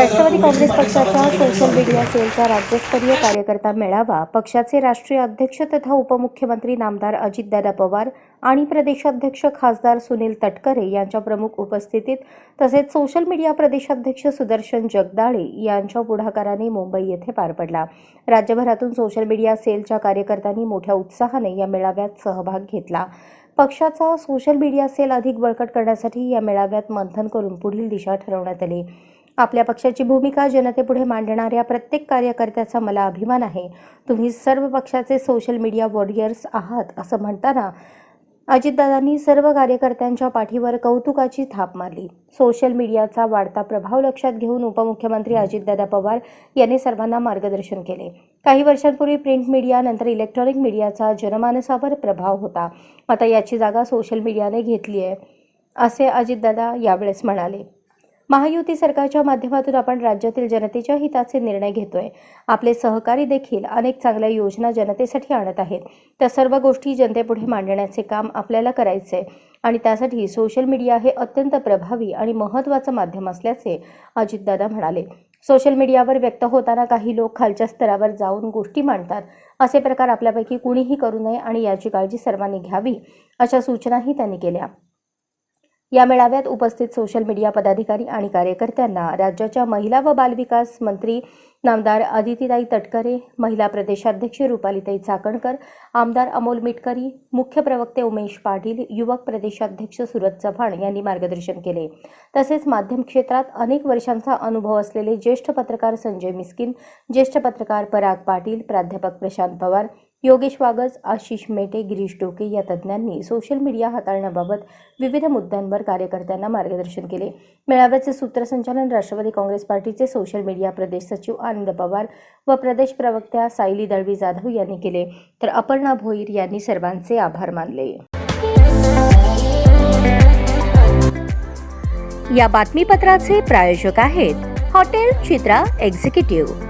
राष्ट्रवादी काँग्रेस पक्षाच्या social media सेलचा राज्यस्तरीय कार्यकर्ता मेळावा पक्षाचे राष्ट्रीय अध्यक्ष तथा उपमुख्यमंत्री नामदार अजितदादा पवार आणि प्रदेशाध्यक्ष खासदार सुनील तटकरे यांच्या प्रमुख उपस्थितीत तसेच सोशल मीडिया प्रदेशाध्यक्ष सुदर्शन जगदाळे यांच्या पुढाकाराने मुंबई येथे पार पडला. राज्यभरातून सोशल मीडिया सेलच्या कार्यकर्त्यांनी मोठ्या उत्साहाने या मेळाव्यात सहभाग घेतला. पक्षाचा सोशल मीडिया सेल अधिक बळकट करण्यासाठी या मेळाव्यात मंथन करून पुढील दिशा ठरवण्यात आली. आपल्या पक्षाची भूमिका जनतेपुढे मांडणाऱ्या प्रत्येक कार्यकर्त्याचा मला अभिमान आहे. तुम्ही सर्व पक्षाचे सोशल मीडिया वॉरियर्स आहात असं म्हणताना अजितदादांनी सर्व कार्यकर्त्यांच्या पाठीवर कौतुकाची थाप मारली. सोशल मीडियाचा वाढता प्रभाव लक्षात घेऊन उपमुख्यमंत्री अजितदादा पवार यांनी सर्वांना मार्गदर्शन केले. काही वर्षांपूर्वी प्रिंट मीडिया नंतर इलेक्ट्रॉनिक मीडियाचा जनमानसावर प्रभाव होता. आता याची जागा सोशल मीडियाने घेतली आहे असे अजितदादा यावेळेस म्हणाले. महायुती सरकारच्या माध्यमातून आपण राज्यातील जनतेच्या हिताचे निर्णय घेतोय. आपले सहकारी देखील अनेक चांगल्या योजना जनतेसाठी आणत आहेत. त्या सर्व गोष्टी जनतेपुढे मांडण्याचे काम आपल्याला करायचे आहे. आणि त्यासाठी सोशल मीडिया हे अत्यंत प्रभावी आणि महत्त्वाचं माध्यम असल्याचे अजितदादा म्हणाले. सोशल मीडियावर व्यक्त होताना काही लोक खालच्या स्तरावर जाऊन गोष्टी मांडतात. असे प्रकार आपल्यापैकी कुणीही करू नये आणि याची काळजी सर्वांनी घ्यावी अशा सूचनाही त्यांनी केल्या. या मेळाव्यात उपस्थित सोशल मीडिया पदाधिकारी आणि कार्यकर्त्यांना राज्याच्या महिला व बालविकास मंत्री नामदार अदितीताई तटकरे महिला प्रदेशाध्यक्ष रुपालीताई चाकणकर आमदार अमोल मिटकरी मुख्य प्रवक्ते उमेश पाटील युवक प्रदेशाध्यक्ष सुरज चव्हाण यांनी मार्गदर्शन केले. तसेच माध्यम क्षेत्रात अनेक वर्षांचा अनुभव असलेले ज्येष्ठ पत्रकार संजय मिस्किन ज्येष्ठ पत्रकार पराग पाटील प्राध्यापक प्रशांत पवार योगेश वागज आशिष मेटे गिरीश डोके या तज्ज्ञांनी सोशल मीडिया हाताळण्याबाबत विविध मुद्द्यांवर कार्यकर्त्यांना मार्गदर्शन केले. मेळाव्याचे सूत्रसंचालन राष्ट्रवादी काँग्रेस पार्टीचे सोशल मीडिया प्रदेश सचिव आनंद पवार व प्रदेश प्रवक्त्या सायली दळवी जाधव यांनी केले. तर अपर्णा भोईर यांनी सर्वांचे आभार मानले. या बातमीपत्राचे प्रायोजक आहेत हॉटेल चित्रा एक्झिक्युटिव्ह.